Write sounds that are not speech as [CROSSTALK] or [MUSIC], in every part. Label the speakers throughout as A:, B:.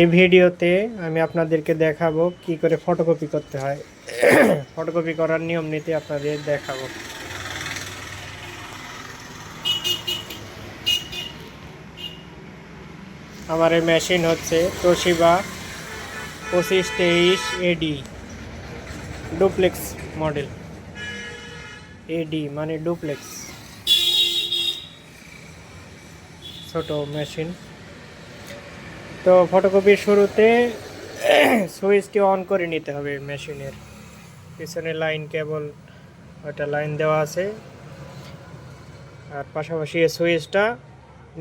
A: এই ভিডিওতে আমি আপনাদেরকে দেখাবো কি করে ফটোকপি করতে হয়। [COUGHS] ফটোকপি করার নিয়ম নীতি আপনাদের দেখাবো। আমার এই মেশিন হচ্ছে তোশিবা পঁচিশ তেইশ এডি ডুপ্লেক্স মডেল এডি মানে ডুপ্লেক্স ছোট মেশিন তো ফটোকপির শুরুতে [CLEARS THROAT] সুইচটি অন করে নিতে হবে মেশিনের পিছনে লাইন কেবল ওটা লাইন দেওয়া আছে। আর পাশাপাশি সুইচটা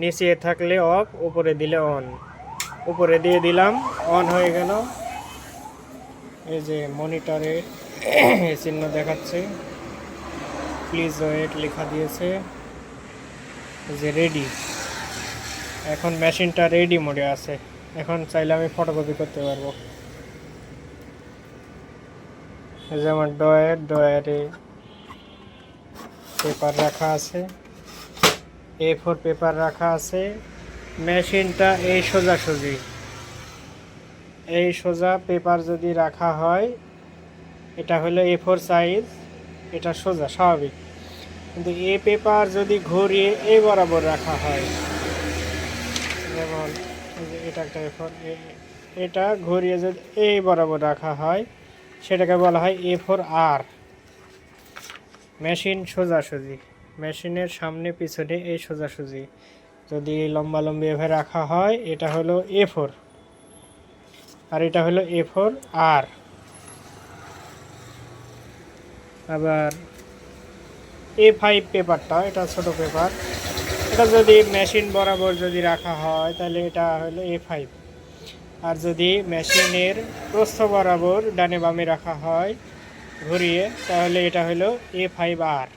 A: নিচে থাকলে অফ উপরে দিলে অন উপরে দিয়ে দিলাম অন হয়ে গেল। এই যে মনিটরে [CLEARS THROAT] চিহ্ন দেখাচ্ছে। প্লিজ ওয়েট লেখা দিয়েছে যে রেডি এখন মেশিনটা রেডি মোডে আছে। এখন চাইলে আমি ফটোকপি করতে পারব। এই যে আমার ডয়ার ডয়ারে পেপার রাখা আছে। এ ফোর পেপার রাখা আছে। মেশিনটা এই সোজা সোজাসুজি। এই সোজা পেপার যদি রাখা হয়, এটা হলো এ ফোর সাইজ এটা সোজা, স্বাভাবিক। কিন্তু এ পেপার যদি ঘুরিয়ে এই বরাবর রাখা হয়, যেমন ফোর এটা ঘুরিয়ে যদি এই বরাবর রাখা হয়, সেটাকে বলা হয় এ ফোর আর মেশিন সোজাসুজি। মেশিনের সামনে পিছনে এই সোজাসুজি। যদি লম্বা লম্বি এভাবে রাখা হয়, এটা হলো এ ফোর আর এটা হলো এ ফোর আর আবার এ ফাইভ পেপারটা এটা ছোট পেপার এটা যদি মেশিন বরাবর যদি রাখা হয়, তাহলে এটা হলো এ ফাইভ আর যদি মেশিনের প্রস্থ বরাবর ডানে বামে রাখা হয়, ঘুরিয়ে, তাহলে এটা হলো এ ফাইভ আর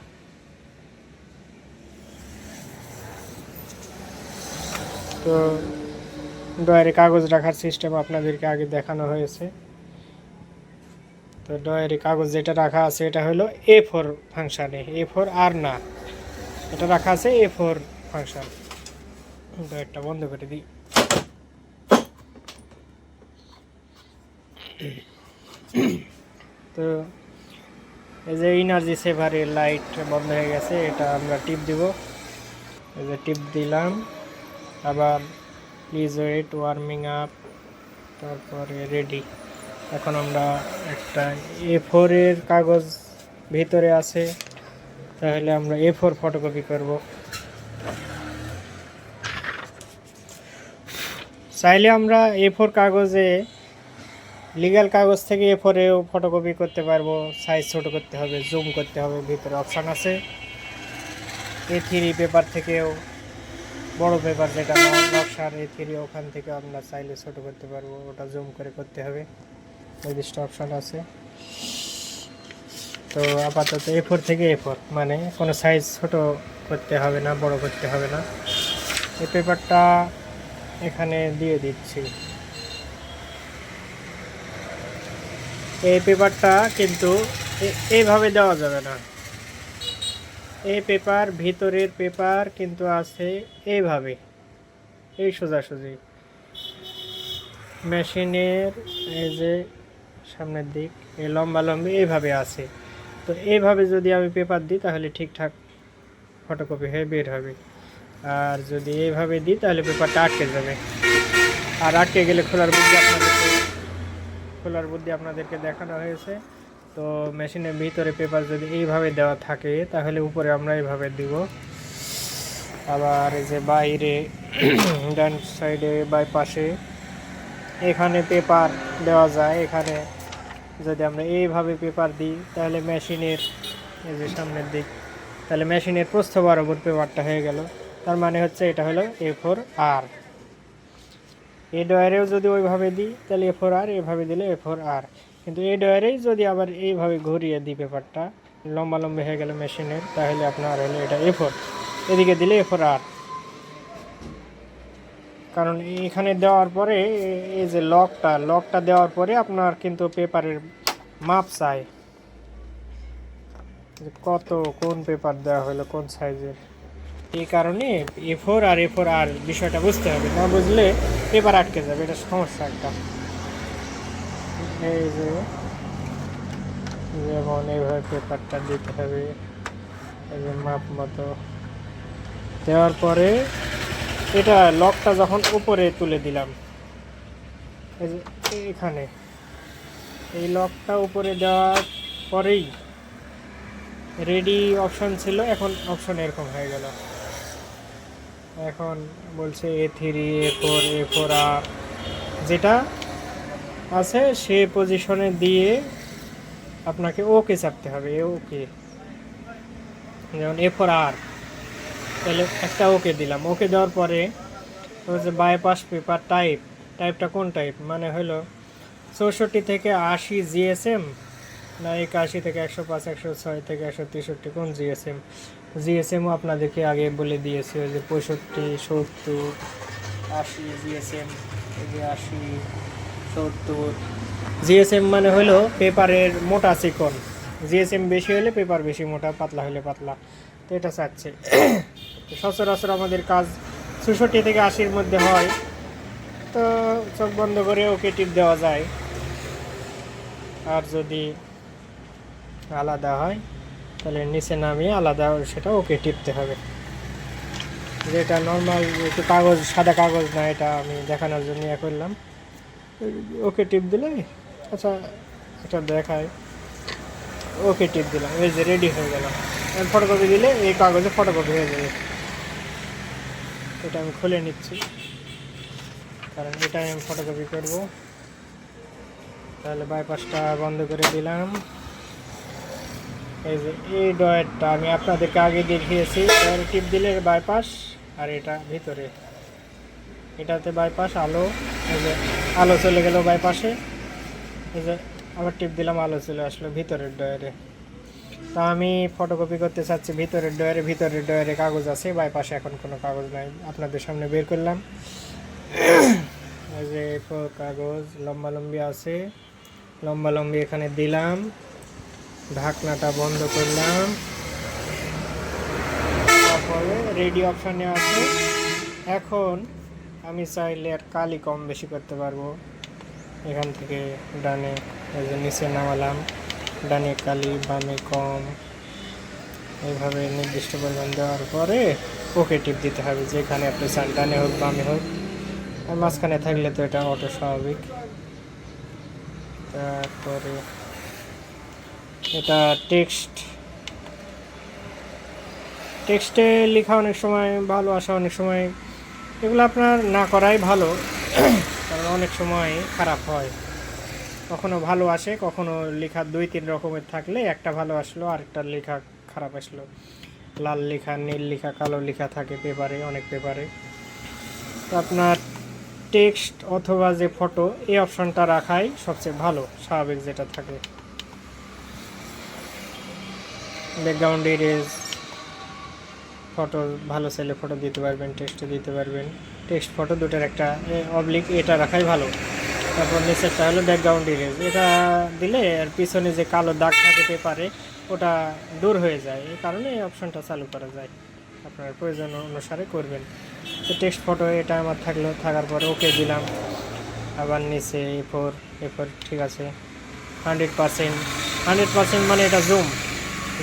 A: তো ডয়ারে কাগজ রাখার সিস্টেম আপনাদেরকে আগে দেখানো হয়েছে। তো ডয়ারে কাগজ যেটা রাখা আছে, এটা হলো এ ফোর ফাংশানে এ। ফোর আর না। এটা রাখা আছে এ ফোর ফাংশন ডয়ারটা বন্ধ করে দিই। তো এই যে এনার্জি সেভারের লাইট বন্ধ হয়ে গেছে, এটা আমরা টিপ দিব। এই যে টিপ দিলাম। আবার প্লিজ ওয়েট ওয়ার্মিং আপ তারপরে রেডি এখন আমরা একটা এ ফোরের কাগজ ভিতরে আছে, তাহলে আমরা এ ফোর ফটোকপি করব। চাইলে আমরা এ ফোর কাগজে লিগ্যাল কাগজ থেকে এ ফোরেও ফটোকপি করতে পারব সাইজ ছোট করতে হবে জুম করতে হবে, ভিতরে অপশান আছে। এ থ্রি পেপার থেকেও, বড় পেপার যেটা নকশার এ থ্রি ওখান থেকে আমরা চাইলে ছোট করতে পারব, ওটা জুম করে করতে হবে। নির্দিষ্ট অপশান আছে। তো আপাতত এ ফোর থেকে এ ফোর মানে কোনো সাইজ ছোট করতে হবে না, বড় করতে হবে না। এই পেপারটা এখানে দিয়ে দিচ্ছি। এই পেপারটা কিন্তু এইভাবে দেওয়া যাবে না। এই পেপার, ভিতরের পেপার কিন্তু আছে এইভাবে এই সোজাসুজি। মেশিনের এই যে সামনের দিক, এই লম্বা লম্বি এইভাবে আছে। তো এইভাবে যদি আমি পেপার দিই, তাহলে ঠিকঠাক ফটোকপি হয়ে বের হবে। আর যদি এইভাবে দিই, তাহলে পেপারটা আটকে যাবে। আর আটকে গেলে খোলার বুদ্ধি আপনাদেরকে খোলার বুদ্ধি আপনাদেরকে দেখানো হয়েছে। তো মেশিনের ভিতরে পেপার যদি এইভাবে দেওয়া থাকে, তাহলে উপরে আমরা এইভাবে দিব। আবার এই যে বাইরে, ডান সাইডে, বাই পাশে, এখানে পেপার দেওয়া যায়। এখানে যদি আমরা এইভাবে পেপার দিই, তাহলে মেশিনের এই যে সামনের দিক তাহলে মেশিনের প্রস্থ বরাবর পেপারটা হয়ে গেল। তার মানে হচ্ছে এটা হলো এ ফোর আর এ ডয়ারেও যদি ওইভাবে দিই, তাহলে এ ফোর আর এভাবে দিলে এ ফোর আর কিন্তু এই ডয়ারেই যদি আবার এইভাবে ঘুরিয়ে দিই পেপারটা লম্বা লম্বা হয়ে গেল মেশিনের, তাহলে আপনার হলো এটা এ ফোর এদিকে দিলে এ ফোর আর কারণ এখানে দেওয়ার পরে, এই যে লকটা লকটা দেওয়ার পরে আপনার কিন্তু পেপারের মাপ চাই। যে কত কোন পেপার দেওয়া হলো কোন সাইজের এই কারণে এ ফোর আর এ ফোর আর বিষয়টা বুঝতে হবে। না বুঝলে পেপার আটকে যাবে, এটা সমস্যা একটা। এই যে, যেমন এইভাবে পেপারটা দিতে হবে, এই যে মাপ মতো। দেওয়ার পরে এটা লকটা যখন উপরে তুলে দিলাম, এই যে এখানে। এই লকটা উপরে দেওয়ার পরেই রেডি অপশন ছিল, এখন অপশন এরকম হয়ে গেল। এখন বলছে A three A four A four আর যেটা আছে সে পজিশনে দিয়ে আপনাকে ওকে চাপতে হবে এ ওকে যেমন এ ফোর আর তাহলে একটা ওকে দিলাম। ওকে দেওয়ার পরে হচ্ছে বাইপাস পেপার টাইপ টাইপটা কোন টাইপ মানে হলো চৌষট্টি থেকে আশি জিএসএম না একাশি থেকে একশো পাঁচ, একশো ছয় থেকে একশো তেষট্টি কোন জিএসএম জিএসএমও আপনাদেরকে আগে বলে দিয়েছে ওই যে পঁয়ষট্টি, সত্তর, আশি জিএসএম আশি, সত্তর। জিএসএম মানে হলো পেপারের মোটা চিকন। জিএসএম বেশি হলে পেপার বেশি মোটা, পাতলা হলে পাতলা। তো এটা চাচ্ছে। [COUGHS] সচরাচর আমাদের কাজ চৌষট্টি থেকে আশির মধ্যে হয়। তো চোখ বন্ধ করে ওকে টিপ দেওয়া যায়। আর যদি আলাদা হয়, তাহলে নিচে নামিয়ে আলাদা সেটা ওকে টিপতে হবে। যেটা নর্মাল একটু কাগজ, সাদা কাগজ না, এটা আমি দেখানোর জন্য ইয়ে করলাম। ওকে টিপ দিলে আচ্ছা এটা দেখায়। ওকে টিপ দিলাম, এই যে রেডি হয়ে গেল। ফটোকপি দিলে এই কাগজে ফটোকপি হয়ে যাবে। এটা আমি খুলে নিচ্ছি। কারণ এটা আমি ফটোকপি করব। তাহলে বাইপাসটা বন্ধ করে দিলাম। এই যে, এই ডয়েরটা আমি আপনাদেরকে আগে দেখিয়েছি। ডয়ের টিপ দিলে বাইপাস আর এটা ভিতরে। এটাতে বাইপাস আলো, এই যে, আলো চলে গেল বাইপাসে এই যে, আবার টিপ দিলাম, আলো চলে আসলো ভিতরের ডয়ারে তা আমি ফটোকপি করতে চাচ্ছি ভিতরের ডয়ারে ভিতরের ডয়ারে কাগজ আছে বাইপাসে এখন কোনো কাগজ নাই। আপনাদের সামনে বের করলাম। এই যে কাগজ লম্বা লম্বি আছে। লম্বা লম্বি এখানে দিলাম। ঢাকনাটা বন্ধ করলাম। তারপরে রেডি অপশানে আছে। এখন আমি চাইলে আর কালি কম বেশি করতে পারব। এখান থেকে ডানে নিচে নামালাম। ডানে কালি, বামে কম। এইভাবে নির্দিষ্ট পরিমাণ দেওয়ার পরে ওকে টিপ দিতে হবে। যেখানে আপনি চান, ডানে হোক, বামে হোক। আর মাঝখানে থাকলে তো এটা অটো স্বাভাবিক তারপরে এটা টেক্সট। টেক্সটে লেখা অনেক সময়, ভালো আসা অনেক সময়, এগুলো আপনার না করাই ভালো। কারণ অনেক সময় খারাপ হয়। কখনো ভালো আসে, কখনো লেখা দুই, তিন রকমের থাকলে একটা ভালো আসলো, আরেকটা লেখা খারাপ আসলো। লাল লেখা, নীল লেখা, কালো লেখা থাকে পেপারে, অনেক পেপারে। তো আপনার টেক্সট অথবা যে ফটো, এই অপশনটা রাখাই সবচেয়ে ভালো, স্বাভাবিক যেটা থাকে। ব্যাকগ্রাউন্ড ইরেজ ফটো ভালো সেলে ফটো দিতে পারবেন টেক্সটে দিতে পারবেন। টেক্সট ফটো দুটার একটা অবলিক এটা রাখাই ভালো। তারপর নিচেরটা হলো ব্যাকগ্রাউন্ড ইরেজ এটা দিলে আর পিছনে যে কালো দাগ থাকে পেপারে ওটা দূর হয়ে যায়। এই কারণে এই অপশনটা চালু করা যায়। আপনার প্রয়োজন অনুসারে করবেন। তো টেক্সট ফটো এটা আমার থাকল, থাকার পরে ওকে দিলাম। আবার নিচে, এ ফোর এ ফোর ঠিক আছে। হান্ড্রেড পার্সেন্ট হান্ড্রেড পার্সেন্ট মানে এটা জুম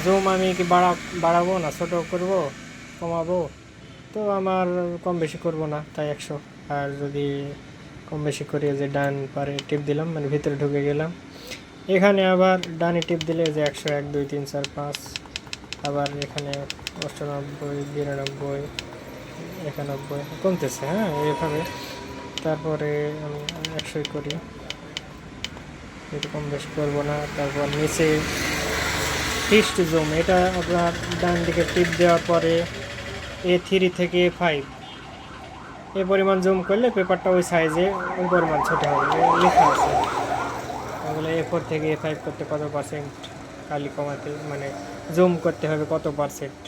A: জুম আমি কি বাড়া, বাড়াবো না, ছোটো করব, কমাবো? তো আমার কম বেশি করব না, তাই একশো। আর যদি কম বেশি করে যে ডান পারে টিপ দিলাম মানে ভিতরে ঢুকে গেলাম। এখানে আবার ডানে টিপ দিলে যে একশো এক, দুই, তিন, চার, পাঁচ। আবার এখানে অষ্টানব্বই, বিরানব্বই, একানব্বই, কমতেছে হ্যাঁ এইভাবে। তারপরে আমি একশোই করি। এরকম বেশি করব না, তারপর নিচে ফিস্ট জুম এটা আপনার ডান দিকে টিপ দেওয়ার পরে এ থ্রি থেকে এ ফাইভ এ পরিমাণ জুম করলে পেপারটা ওই সাইজে ওই পরিমাণ ছোটো হবে। লেখা আছে। তাহলে এ ফোর থেকে এ ফাইভ করতে কত পার্সেন্ট কালি কমাতে মানে জুম করতে হবে কত পার্সেন্ট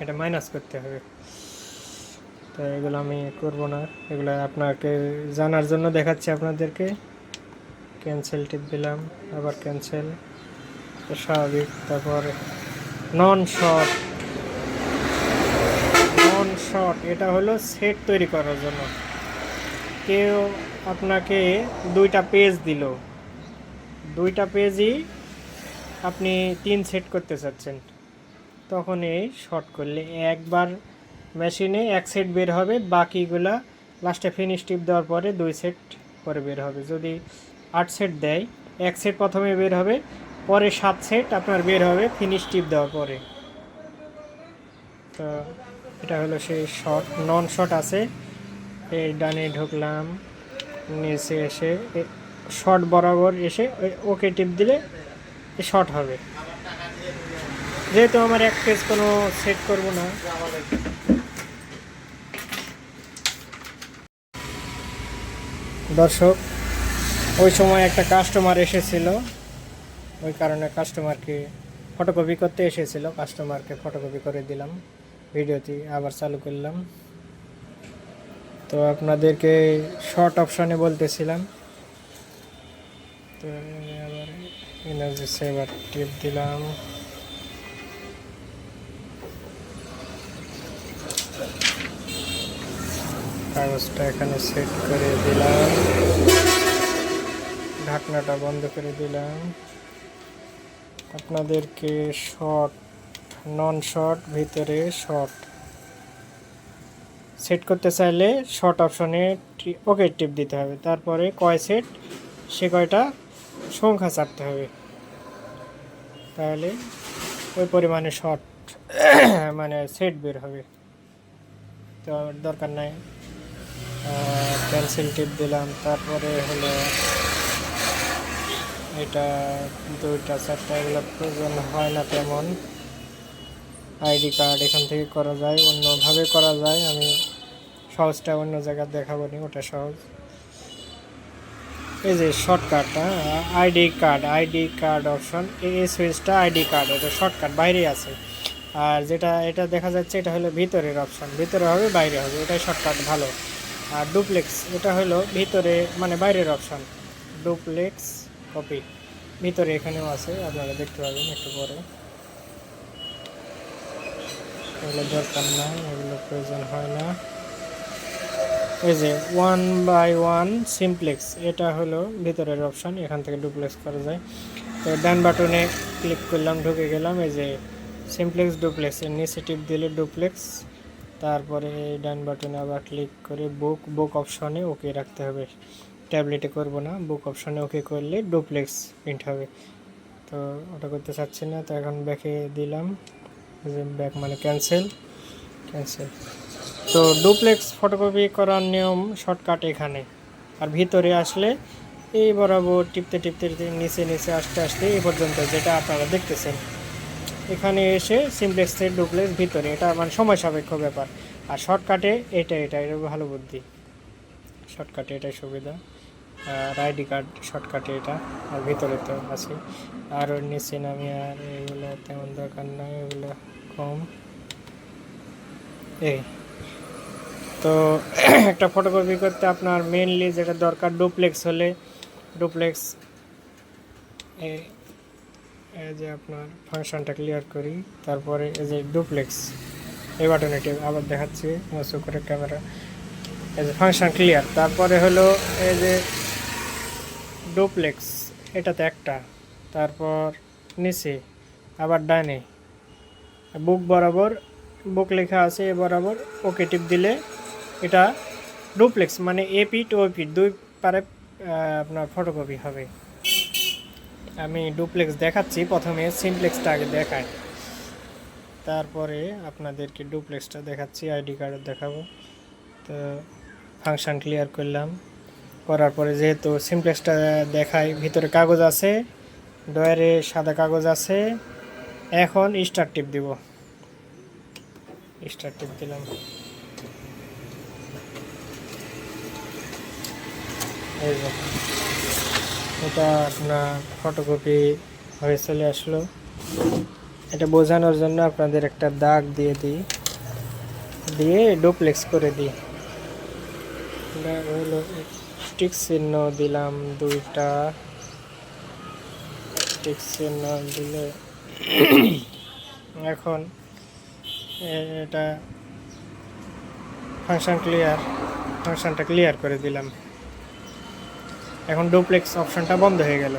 A: এটা মাইনাস করতে হবে। তো এগুলো আমি করব না। এগুলো আপনাকে জানার জন্য দেখাচ্ছি আপনাদেরকে। ক্যান্সেল টিপ দিলাম, আবার ক্যান্সেল স্বাভাবিক, তারপর নন শর্ট শর্ট এটা হলো সেট তৈরি করার জন্য। কেউ আপনাকে দুইটা পেজ দিল। দুইটা পেজই আপনি তিন সেট করতে চাচ্ছেন। তখন এই শর্ট করলে একবার মেশিনে এক সেট বের হবে, বাকিগুলা লাস্টে ফিনিশ টিপ দেওয়ার পরে দুই সেট পরে বের হবে। যদি আট সেট দেয়, এক সেট প্রথমে বের হবে পরে সাত সেট আপনার বের হবে ফিনিশ টিপ দেওয়ার পরে। তো এটা হলো সেই শর্ট নন শর্ট আছে। এই ডানে ঢুকলাম, নিচে এসে শর্ট বরাবর এসে ওকে টিপ দিলে শর্ট হবে। যেহেতু আমার এক পেজ কোনো সেট করব না। দর্শক, ওই সময় একটা কাস্টমার এসেছিল। ওই কারণে কাস্টমারকে ফটোকপি করতে এসেছিল। কাস্টমারকে ফটোকপি করে দিলাম, ভিডিওটি আবার চালু করলাম। তো আপনাদেরকে শর্ট অপশানে বলতেছিলাম। তো আবার এনার্জি সেভার টিপ দিলাম। কাগজটা এখানে সেট করে দিলাম। ঢাকনাটা বন্ধ করে দিলাম। আপনাদেরকে শর্ট নন শর্ট ভিতরে শর্ট সেট করতে চাইলে শর্ট অপশনে ওকে টিপ দিতে হবে। তারপরে কয় সেট সে কয়টা? সংখ্যা চাপতে হবে। তাহলে ওই পরিমাণে শর্ট [COUGHS] মানে সেট বের হবে। তো দরকার নাই। পেন্সিল টিপ দিলাম। তারপরে হলো এটা দুইটা, চারটা এগুলো প্রয়োজন হয় না তেমন। আইডি কার্ড এখান থেকে করা যায়, অন্যভাবে করা যায়। আমি সহজটা অন্য জায়গায় দেখাবো নি ওটা সহজ। এই যে শর্টকাটটা ID card ID card option, এই সুইচটা আইডি কার্ড, এটা শর্টকাট বাইরে আছে। আর যেটা, এটা দেখা যাচ্ছে, এটা হলো ভিতরের অপশন। ভিতরে হবে, বাইরে হবে, এটাই শর্টকাট ভালো। আর ডুপ্লেক্স এটা হলো ভিতরে মানে বাইরের অপশন। Duplex copy. ভিতরে এখানেও আছে, আপনারা দেখতে পাবেন একটু পরে। এগুলো দরকার নাই, এগুলো প্রয়োজন হয় না। এই যে ওয়ান বাই ওয়ান সিমপ্লেক্স এটা হলো ভিতরের অপশন এখান থেকে ডুপ্লেক্স করা যায়। তো ডান বাটনে ক্লিক করলাম, ঢুকে গেলাম, এই যে সিমপ্লেক্স ডুপ্লেক্স টিপ দিলে ডুপ্লেক্স তারপরে ডান বাটনে আবার ক্লিক করে বুক বুক অপশনে ওকে রাখতে হবে। ট্যাবলেটে করব না বুক অপশনে ওকে করলে ডুপ্লেক্স প্রিন্ট হবে। তো ওটা করতে চাচ্ছি না, তো এখন ব্যাকে দিলাম ব্যাক মানে ক্যান্সেল ক্যান্সেল তো ডুপ্লেক্স ফটোকপি করার নিয়ম শর্টকাট এখানে। আর ভিতরে আসলে এই বরাবর টিপতে টিপতে টিপতে নিচে নিচে আসতে আসতে এই পর্যন্ত, যেটা আপনারা দেখতেছেন। এখানে এসে সিমপ্লেক্সের ডুপ্লেক্স ভিতরে, এটা মানে সময় সাপেক্ষ ব্যাপার। আর শর্টকাটে এটা এটা এটা ভালো বুদ্ধি। শর্টকাটে এটাই সুবিধা। আর কার্ড শর্টকাটে এটা, আর ভিতরে তো আছে। আর ওর নিচে নামি আর এগুলো তেমন দরকার নাই, এগুলো কম। এই। তো [CLEARS THROAT] একটা ফটোকপি করতে আপনার মেনলি যেটা দরকার ডুপ্লেক্স হলে ডুপ্লেক্স এই যে আপনার ফাংশনটা ক্লিয়ার করি, তারপরে এই যে ডুপ্লেক্স এই বাটনে টিপ, আবার দেখাচ্ছি মসু করে ক্যামেরা এই যে ফাংশন ক্লিয়ার তারপরে হলো এই যে ডুপ্লেক্স, এটাতে একটা। তারপর নিচে, আবার ডানে। বুক বরাবর, বুক লেখা আছে এ বরাবর, ওকে টিপ দিলে এটা ডুপ্লেক্স মানে এ পিট ও পিট দুই পারে আপনার ফটোকপি হবে। আমি ডুপ্লেক্স দেখাচ্ছি, প্রথমে সিমপ্লেক্সটা আগে দেখায় তারপরে আপনাদেরকে ডুপ্লেক্সটা দেখাচ্ছি, আইডি কার্ড দেখাবো। তো ফাংশন ক্লিয়ার করলাম। করার পরে যেহেতু সিমপ্লেক্সটা দেখায় ভিতরে কাগজ আছে ডয়ারে সাদা কাগজ আছে। এখন স্টার টিপ দিব। স্টার টিপ দিলাম। এটা আপনার ফটোকপি হয়ে চলে আসলো। এটা বোঝানোর জন্য আপনাদের একটা দাগ দিয়ে দিই। দিয়ে ডুপ্লেক্স করে দিই। এটা হলো টিক চিহ্ন দিলাম দুইটা। টিক চিহ্ন দিলে [COUGHS] এখন এটা ফাংশন ক্লিয়ার, ফাংশনটা ক্লিয়ার করে দিলাম। এখন ডুপ্লেক্স অপশনটা বন্ধ হয়ে গেল।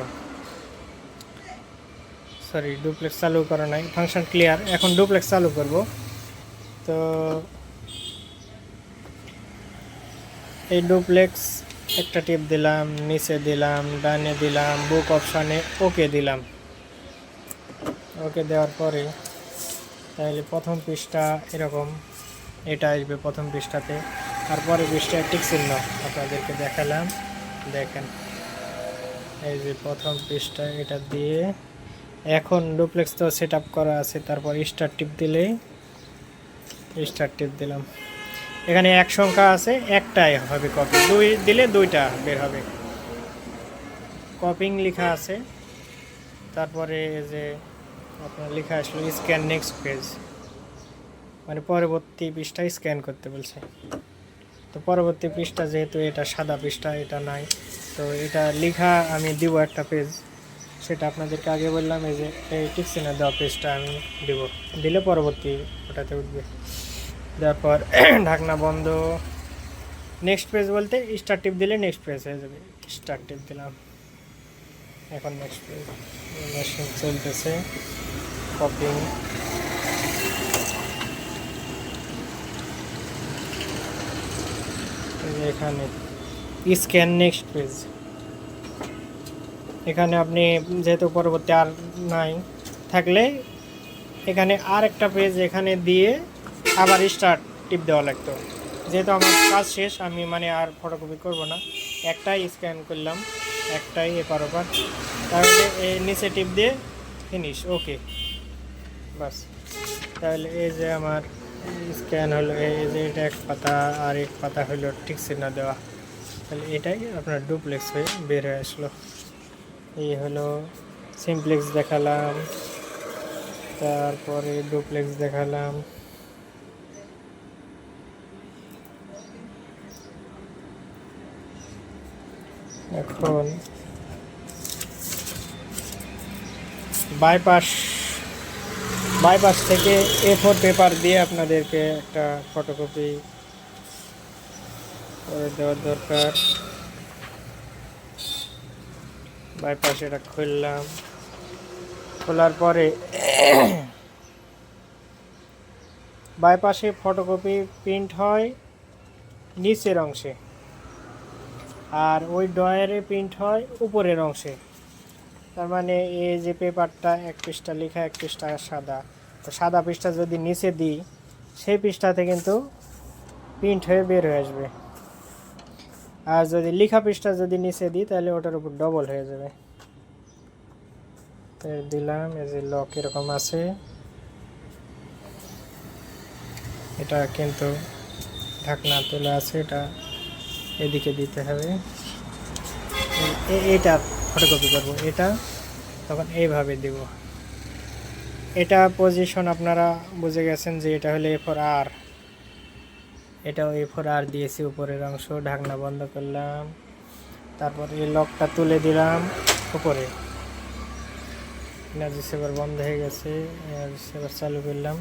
A: সরি ডুপ্লেক্স চালু করা নাই, ফাংশন ক্লিয়ার। এখন ডুপ্লেক্স চালু করব। তো এই ডুপ্লেক্স একটা টিপ দিলাম, নিচে দিলাম, ডানে দিলাম বুক অপশানে ওকে দিলাম। ওকে দেওয়ার পরে তাহলে প্রথম পৃষ্ঠা এরকম, এটা আসবে প্রথম পৃষ্ঠাতে। তারপরে পৃষ্ঠায় টিক চিহ্ন আপনাদেরকে দেখালাম। দেখেন, এই যে প্রথম পৃষ্ঠা এটা দিয়ে এখন ডুপ্লেক্স তো সেট করা আছে, তারপর স্টার টিপ দিলেই স্টার টিপ দিলাম। এখানে এক সংখ্যা আছে, একটাই হবে কপি দুই দিলে দুইটা বের হবে। কপিং লেখা আছে। তারপরে যে আপনার লেখা আসলো স্ক্যান নেক্সট পেজ মানে পরবর্তী পৃষ্ঠা স্ক্যান করতে বলছে। তো পরবর্তী পৃষ্ঠা যেহেতু এটা সাদা পৃষ্ঠা, এটা নাই। তো এটা লেখা আমি দিব একটা পেজ সেটা আপনাদেরকে আগে বললাম, এই যে এই টিকসিনে দেওয়া পেজটা আমি দিব। দিলে পরবর্তী ওটাতে উঠবে। দেওয়ার পর [CLEARS THROAT] ঢাকনা বন্ধ। নেক্সট পেজ বলতে স্টার টিপ দিলে নেক্সট পেজ হয়ে যাবে। স্টার টিপ দিলাম। এখন নেক্সট পেজ মেশিন চলতেছে। কপিং এখানে স্ক্যান নেক্সট পেজ এখানে আপনি যেহেতু পরবর্তী আর নাই, থাকলে এখানে আর একটা পেজ এখানে দিয়ে আবার স্টার্ট টিপ দেওয়া লাগতো। যেহেতু আমার কাজ শেষ, আমি মানে আর ফটোকপি করব না। একটাই স্ক্যান করলাম, একটাই এপার ওপার। তাহলে এই নিচে টিপ দিয়ে ফিনিশ ওকে বাস। তাহলে এই যে আমার স্ক্যান হলো, এই যে এটা এক পাতা আর এক পাতা হলো, ঠিক চিহ্ন দেওয়া। তাহলে এটাই আপনার ডুপ্লেক্স হয়ে বের হয়ে আসলো। এই হলো সিমপ্লেক্স দেখালাম, তারপরে ডুপ্লেক্স দেখালাম। এখন বাইপাস বাইপাস থেকে এ ফোর পেপার দিয়ে আপনাদেরকে একটা ফটোকপি করে দেওয়ার দরকার। বাইপাস এটা খুললাম। খোলার পরে বাইপাসে ফটোকপি প্রিন্ট হয় নিচের অংশে। আর ওই ডয়ারে প্রিন্ট হয় উপরের অংশে। তার মানে এই যে পেপারটা এক পৃষ্ঠা লেখা, এক পৃষ্ঠা সাদা। তো সাদা পৃষ্ঠা যদি নিচে দিই, সেই পৃষ্ঠাতে কিন্তু প্রিন্ট হয়ে বের হয়ে আসবে। আর যদি লেখা পৃষ্ঠা যদি নিচে দিই, তাহলে ওটার উপর ডবল হয়ে যাবে। দিলাম, এই যে লক এরকম আছে। এটা কিন্তু ঢাকনা তোলা আছে, এটা এদিকে দিতে হবে। এটা ফটোকপি করব, এটা, তখন এইভাবে দিব। এটা পজিশন আপনারা বুঝে গেছেন যে এটা হলো এ ফর আর এটাও এ ফর আর দিয়েছি, উপরের অংশ, ঢাকনা বন্ধ করলাম। তারপর এই লকটা তুলে দিলাম, উপরে। এনার্জি সেভার বন্ধ হয়ে গেছে এনার্জি সেভার চালু করলাম।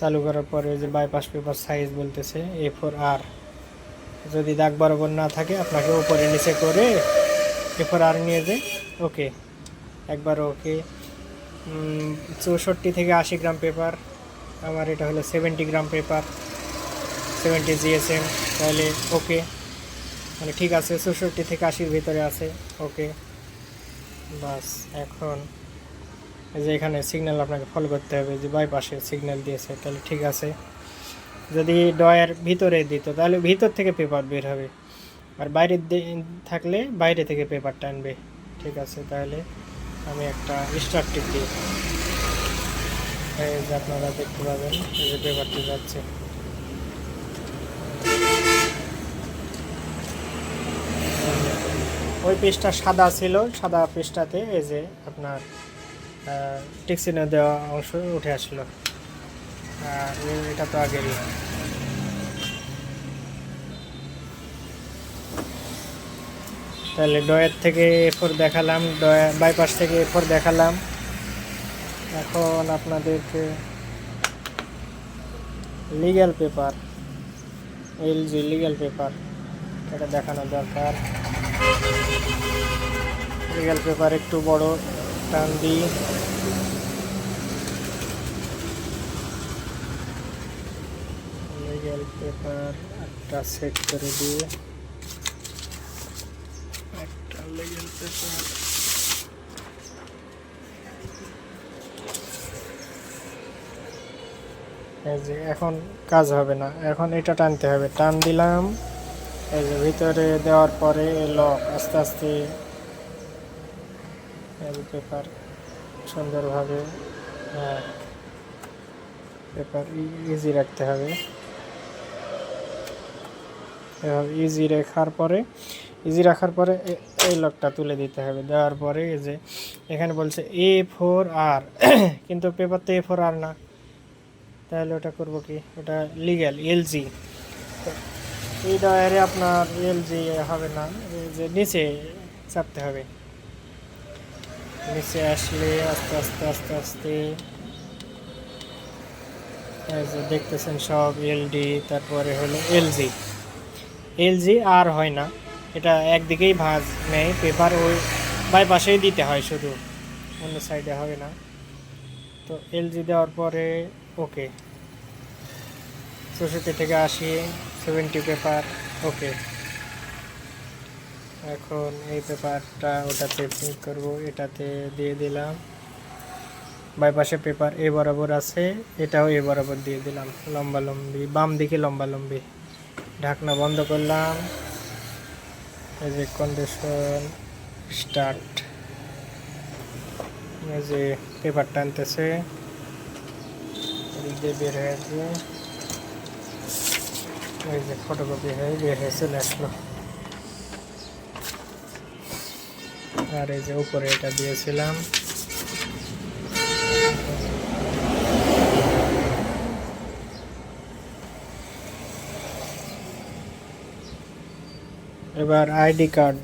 A: চালু করার পরে যে বাইপাস পেপার সাইজ বলতেছে এ ফোর আর যদি দাগ বরাবর না থাকে, আপনাকে উপরে নিচে করে এ ফোর আর নিয়ে যে ওকে একবার ওকে চৌষট্টি থেকে আশি গ্রাম পেপার। আমার এটা হলো seventy gram paper. Seventy GSM তাহলে ওকে মানে ঠিক আছে, চৌষট্টি থেকে আশির ভিতরে আছে। ওকে বাস, এখন যে এখানে সিগন্যাল আপনাকে ফলো করতে হবে, যে বাইপাসে সিগন্যাল দিয়েছে, তাহলে ঠিক আছে। যদি ডয়ের ভিতরে দিত, তাহলে ভিতর থেকে পেপার বের হবে। আর বাইরে থাকলে বাইরে থেকে পেপার টানবে। ঠিক আছে, তাহলে আমি একটা স্টার দিই যে আপনারা দেখতে পাবেন, এই যে পেপারটি যাচ্ছে। ওই পেজটা সাদা ছিল, সাদা পেজটাতে এই যে আপনার টিক্সিনে দেওয়া অংশ উঠে আসলো। আর এটা তো আগেরই। তাহলে ডয়ের থেকে এরপর দেখালাম ডয়া বাইপাস থেকে এরপর দেখালাম। এখন আপনাদেরকে legal paper LG legal paper এটা দেখানো দরকার। লিগ্যাল পেপার একটু বড়, টান দিই। লিগ্যাল পেপার একটা সেট করে দিয়ে। একটা লিগ্যাল পেপার। যে এখন কাজ হবে না এখন এটা টানতে হবে। টান দিলাম এই যে ভিতরে দেওয়ার পরে লক আস্তে আস্তে পেপার সুন্দরভাবে হ্যাঁ পেপার ইজি রাখতে হবে। ইজি রাখার পরে ইজি রাখার পরে এই লকটা তুলে দিতে হবে। দেওয়ার পরে এই যে, এখানে বলছে এ ফোর আর কিন্তু পেপার তো এ ফোর আর না। তাহলে ওটা করব কি? ওটা লিগ্যাল এলজি এই ডয়ারে আপনার এলজি হবে না যে নিচে চাপতে হবে। নিচে আসলে আস্তে আস্তে আস্তে আস্তে দেখতেছেন সব এলডি তারপরে হলো এলজি এলজি আর হয় না। এটা একদিকেই ভাঁজ নেয়, পেপার ওই বাই পাশেই দিতে হয় শুধু। অন্য সাইডে হবে না। তো এলজি দেওয়ার পরে, ওকে। চৌষট্টি থেকে আশি সেভেন্টি পেপার, ওকে। এখন এই পেপারটা ওটাতে প্রিন্ট করব, এটাতে দিয়ে দিলাম। বাইপাশে পেপার এ বরাবর আছে, এটাও এ বরাবর দিয়ে দিলাম লম্বা লম্বি বাম দিকে লম্বা লম্বি ঢাকনা বন্ধ করলাম। এই যে কন্ডিশন স্টার্ট এই যে পেপার টানতেছে বের হয়ে আসবে এই যে ফটোকপি হয়ে বের হয়ে চলে আসলো। আর এই যে উপরে এটা দিয়েছিলাম। এবার আইডি কার্ড।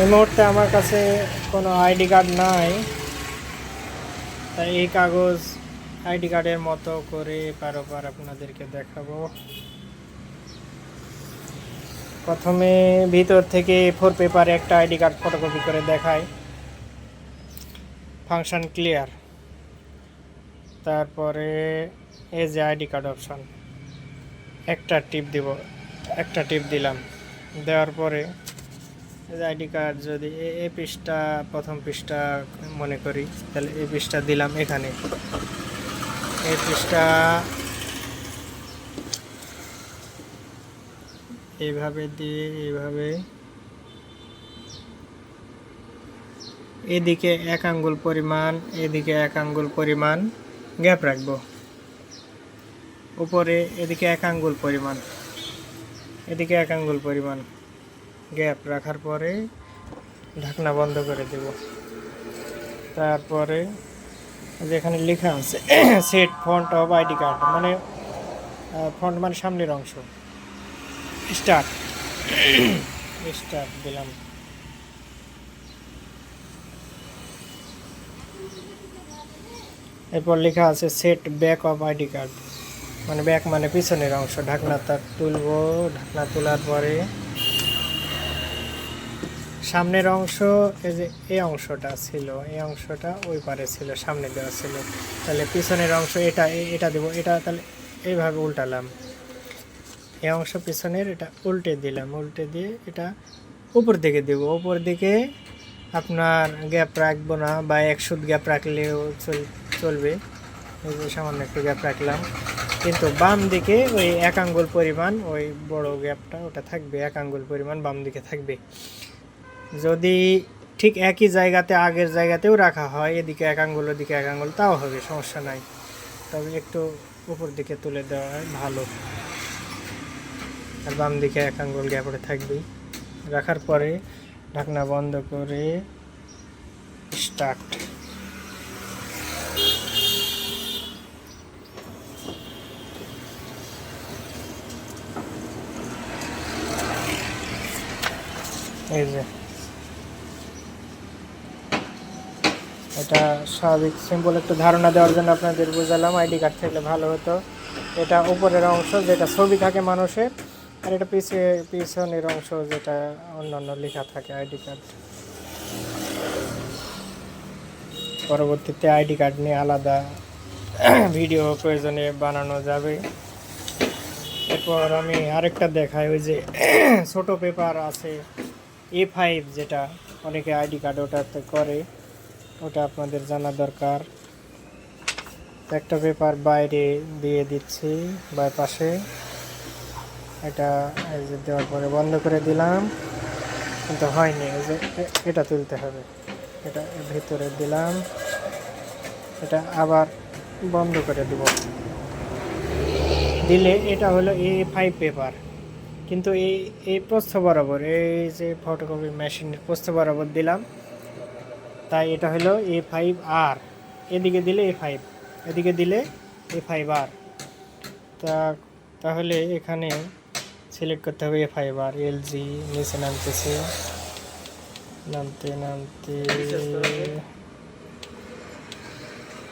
A: এই মুহূর্তে আমার কাছে কোনো আইডি কার্ড নাই। তাই এই কাগজ আইডি কার্ডের মতো করে এপার আপনাদেরকে দেখাবো। প্রথমে ভিতর থেকে ফোর পেপারে একটা আইডি কার্ড ফটোকপি করে দেখায় ফাংশন ক্লিয়ার তারপরে যে আইডি কার্ড অপশন একটা টিপ দিব, একটা টিপ দিলাম। দেওয়ার পরে আইডি কার্ড যদি এ- পৃষ্ঠা, প্রথম পৃষ্ঠা মনে করি, তাহলে এই পৃষ্ঠা দিলাম এখানে। এই পৃষ্ঠা এইভাবে দিয়ে এইভাবে এদিকে এক আঙ্গুল পরিমাণ, এদিকে এক আঙ্গুল পরিমাণ গ্যাপ রাখব। উপরে, এদিকে এক আঙ্গুল পরিমাণ। এদিকে এক আঙ্গুল পরিমাণ গ্যাপ রাখার পরে ঢাকনা বন্ধ করে দেব। তারপরে যেখানে লেখা আছে set font of ID card মানে ফন্ট মানে সামনের অংশ। স্টার্ট স্টার্ট [CLEARS THROAT] দিলাম। এরপর লেখা আছে set back of ID card মানে ব্যাক মানে পিছনের অংশ, ঢাকনা তার তুলবো, ঢাকনা তোলার পরে সামনের অংশ, এই যে এই অংশটা ছিল এই অংশটা ওই পারে ছিল, সামনে দেওয়া ছিল। তাহলে পিছনের অংশ এটা এটা দেবো, এটা তাহলে এইভাবে উল্টালাম। এই অংশ পিছনের, এটা উল্টে দিলাম, উল্টে দিয়ে এটা উপর দিকে দেবো। উপর দিকে আপনার গ্যাপ রাখব না, বা এক সুদ গ্যাপ রাখলেও চল- চলবে। এই যে সামান্য একটু গ্যাপ রাখলাম। কিন্তু বাম দিকে ওই এক আঙ্গুল পরিমাণ, ওই বড় গ্যাপটা ওটা থাকবে এক আঙ্গুল পরিমাণ বাম দিকে থাকবে। যদি ঠিক একই জায়গাতে আগের জায়গাতেও রাখা হয়, এদিকে এক আঙ্গুল, ওদিকে এক আঙ্গুল, তাও হবে, সমস্যা নাই। তবে একটু উপর দিকে তুলে দেওয়া ভালো। আর বাম দিকে এক আঙ্গুল গ্যাপে থাকবেই। রাখার পরে ঢাকনা বন্ধ করে স্টার্ট এই যে। এটা স্বাভাবিক সিম্পল একটু ধারণা দেওয়ার জন্য আপনাদের বোঝালাম আইডি কার্ড থাকলে ভালো হতো। এটা উপরের অংশ যেটা ছবি থাকে মানুষের, আর এটা পিছে পিছনের অংশ যেটা অন্যান্য লেখা থাকে আইডি কার্ড পরবর্তীতে আইডি কার্ড নিয়ে আলাদা [CLEARS THROAT] ভিডিও প্রয়োজনে বানানো যাবে। এরপর আমি আরেকটা দেখাই, ওই যে [CLEARS THROAT] ছোট পেপার আছে। এ ফাইভ যেটা অনেকে আইডি কার্ড ওটাতে করে, ওটা আপনাদের জানা দরকার। একটা পেপার বাইরে দিয়ে দিচ্ছি, বাই পাশে। এটা দেওয়ার পরে বন্ধ করে দিলাম। কিন্তু হয়নি যে এটা তুলতে হবে। এটা ভিতরে দিলাম। এটা আবার বন্ধ করে দেব। দিলে এটা হলো এ ফাইভ পেপার কিন্তু এই এই প্রস্থ বরাবর, এই যে ফটোকপি মেশিনের প্রস্থ বরাবর দিলাম, তাই এটা হলো এ ফাইভ আর এদিকে দিলে এ ফাইভ এদিকে দিলে এ ফাইভ আর তা, তাহলে এখানে সিলেক্ট করতে হবে এ ফাইভ আর এল জি নিচে নামতেছে, নামতে নামতে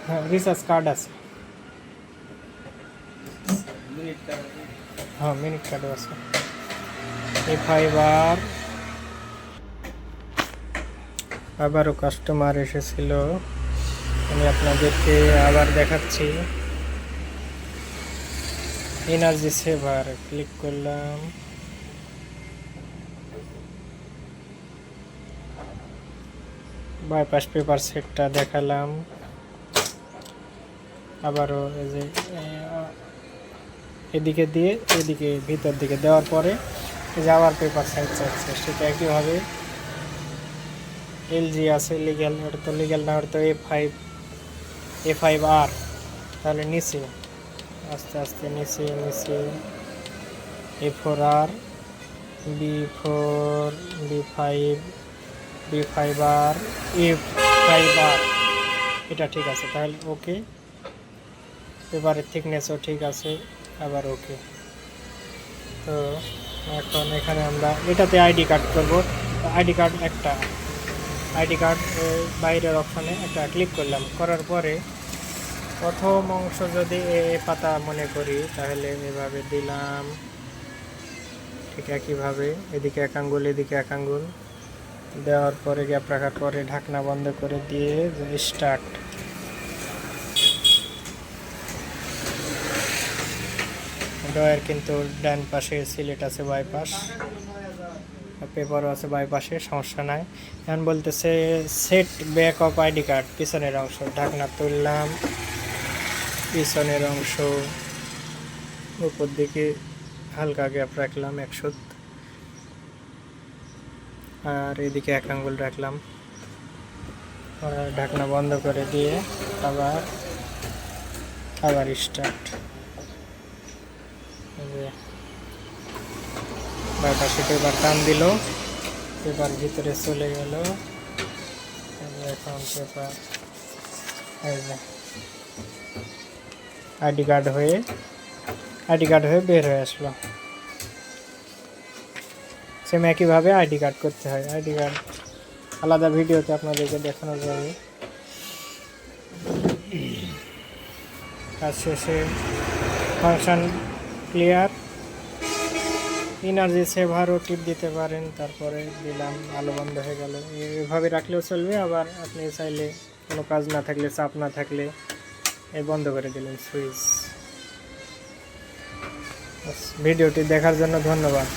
A: হ্যাঁ রিচার্জ কার্ড আছে। হ্যাঁ মিনিট কার্ডও আছে। আর আবারও কাস্টমার এসেছিল। আমি আপনাদেরকে আবার দেখাচ্ছি। এনার্জি সেভার ক্লিক করলাম। বাইপাস পেপার সেটটা দেখালাম। আবারও এই যে এদিকে দিয়ে, এদিকে ভিতর দিকে দেওয়ার পরে যে আবার পেপার সাইজ চাচ্ছে, সেটা একইভাবে এলজি আছে লিগ্যাল ওটা তো লিগ্যাল না, ওটা তো এ ফাইভ এ ফাইভ আর তাহলে নিচে, আস্তে আস্তে নিচে নিচে A four R B four B five B five R A five আর এটা ঠিক আছে, তাহলে ওকে পেপারের থিকনেসও ঠিক আছে, আবার ওকে তো এখন এখানে আমরা এটাতে আইডি কার্ড করব। আইডি কার্ড একটা। আইডি কার্ড বাইরের অপশনে একটা ক্লিক করলাম। করার পরে প্রথম অংশ যদি এ পাতা মনে করি, তাহলে এভাবে দিলাম। ঠিক একইভাবে এদিকে এক আঙ্গুল, এদিকে এক আঙ্গুল। দেওয়ার পরে গ্যাপ রাখার পরে ঢাকনা বন্ধ করে দিয়ে স্টার্ট ডয়ের কিন্তু ডান পাশে সিলেট আছে বাইপাস, পেপারও আছে বাইপাসে, সমস্যা নাই। এখন বলতেছে set back of ID card পিছনের অংশ, ঢাকনা তুললাম, পিছনের অংশ উপর দিকে হালকা গ্যাপ রাখলাম একশো আর এদিকে এক আঙ্গুল রাখলাম। ঢাকনা বন্ধ করে দিয়ে আবার আবার স্টার্ট বাইপাসে পেপার টান দিল। পেপার ভিতরে চলে গেল। এখন পেপার। আইডি কার্ড হয়ে, আইডি কার্ড হয়ে বের হয়ে আসলো। সেম একইভাবে আইডি কার্ড করতে হয়। আইডি কার্ড আলাদা ভিডিওতে আপনাদেরকে দেখানো যাবে কাজ শেষে ফাংশন ক্লিয়ার এনার্জি সেভারও টিপ দিতে পারেন, তারপরে দিলাম আলো বন্ধ হয়ে গেল। এভাবে রাখলেও চলবে, আবার আপনি চাইলে কোনো কাজ না থাকলে, চাপ না থাকলে এই বন্ধ করে দিলেন সুইচ। ভিডিওটি দেখার জন্য ধন্যবাদ।